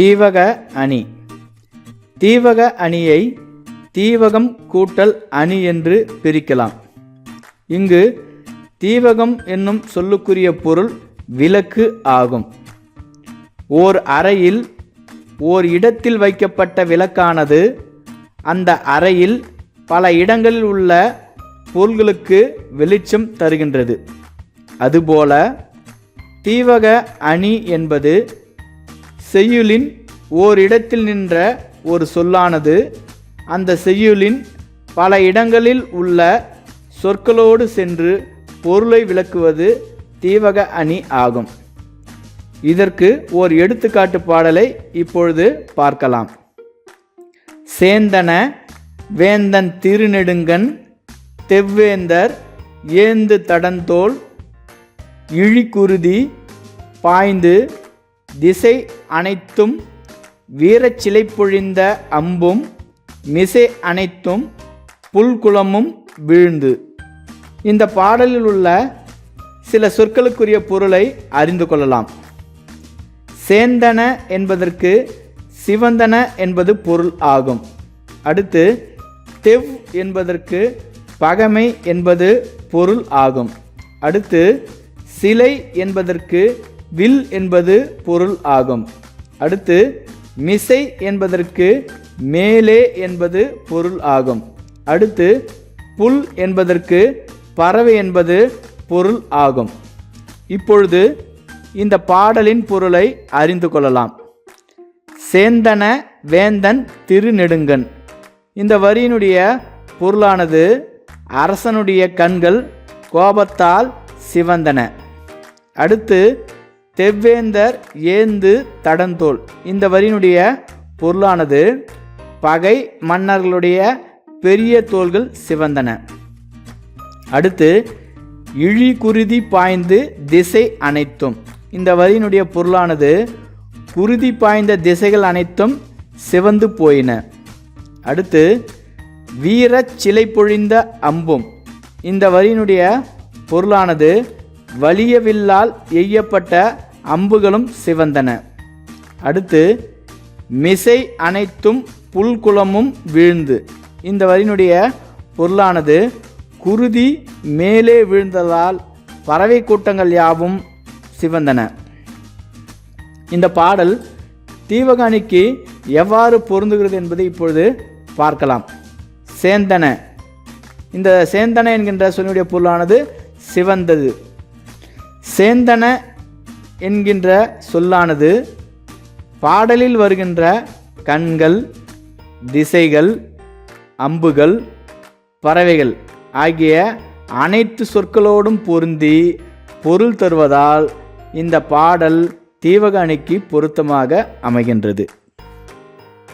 தீவக அணி. தீவக அணியை தீவகம் கூட்டல் அணி என்று பிரிக்கலாம். இங்கு தீவகம் என்னும் சொல்லுக்குரிய பொருள் விளக்கு ஆகும். ஓர் அறையில் ஓர் இடத்தில் வைக்கப்பட்ட விளக்கானது அந்த அறையில் பல இடங்களில் உள்ள பொருள்களுக்கு வெளிச்சம் தருகின்றது. அதுபோல தீவக அணி என்பது செய்யுளின் ஓரிடத்தில் நின்ற ஒரு சொல்லானது. அந்த செய்யுளின் பல இடங்களில் உள்ள சொற்களோடு சென்று பொருளை விளக்குவது தீவக அணி ஆகும். இதற்கு ஓர் எடுத்துக்காட்டு பாடலை இப்பொழுது பார்க்கலாம். சேந்தன வேந்தன் திருநெடுங்கன் தெவ்வேந்தர் ஏந்து தடந்தோல் இழிக்குருதி பாய்ந்து திசை அனைத்தும் வீரச்சிலை பொழிந்த அம்பும் மிசை அனைத்தும் புல்குளமும் வீழ்ந்து. இந்த பாடலில் உள்ள சில சொற்களுக்குரிய பொருளை அறிந்து கொள்ளலாம். சேந்தன என்பதற்கு சிவந்தன என்பது பொருள் ஆகும். அடுத்து தெவ் என்பதற்கு பகமை என்பது பொருள் ஆகும். அடுத்து சிலை என்பதற்கு வில் என்பது பொருள் ஆகும். அடுத்து மிசை என்பதற்கு மேலே என்பது பொருள் ஆகும். அடுத்து புல் என்பதற்கு பறவை என்பது பொருள் ஆகும். இப்பொழுது இந்த பாடலின் பொருளை அறிந்து கொள்ளலாம். சேந்தன வேந்தன் திருநெடுங்கன். இந்த வரியினுடைய பொருளானது அரசனுடைய கண்கள் கோபத்தால் சிவந்தன. அடுத்து தெவ்வேந்தர் ஏந்து தடந்தோல் இந்த வரியினுடைய பொருளானது பகை மன்னர்களுடைய பெரிய தோள்கள் சிவந்தன. அடுத்து இழி குருதி பாய்ந்து திசை அனைத்தும். இந்த வரியினுடைய பொருளானது குருதி பாய்ந்த திசைகள் அனைத்தும் சிவந்து போயின. அடுத்து வீரச் சிலை பொழிந்த அம்பும். இந்த வரியினுடைய பொருளானது வலியவில்லால் எய்யப்பட்ட அம்புகளும் சிவந்தன. அடுத்து மிசை அனைத்தும் புல்குளமும் வீழ்ந்து. இந்த வரியினுடைய பொருளானது குருதி மேலே வீழ்ந்ததால் பறவை கூட்டங்கள் யாவும் சிவந்தன. இந்த பாடல் தீவகாணிக்கு எவ்வாறு பொருந்துகிறது என்பதை இப்பொழுது பார்க்கலாம். சேந்தன. இந்த சேந்தன என்கின்ற சொல்லினுடைய பொருளானது சிவந்தது. சேந்தன என்கின்ற சொல்லானது பாடலில் வருகின்ற கண்கள் திசைகள் அம்புகள் பறவைகள் ஆகிய அனைத்து சொற்களோடும் பொருந்தி பொருள் தருவதால் இந்த பாடல் தீவக அணிக்கு பொருத்தமாக அமைகின்றது.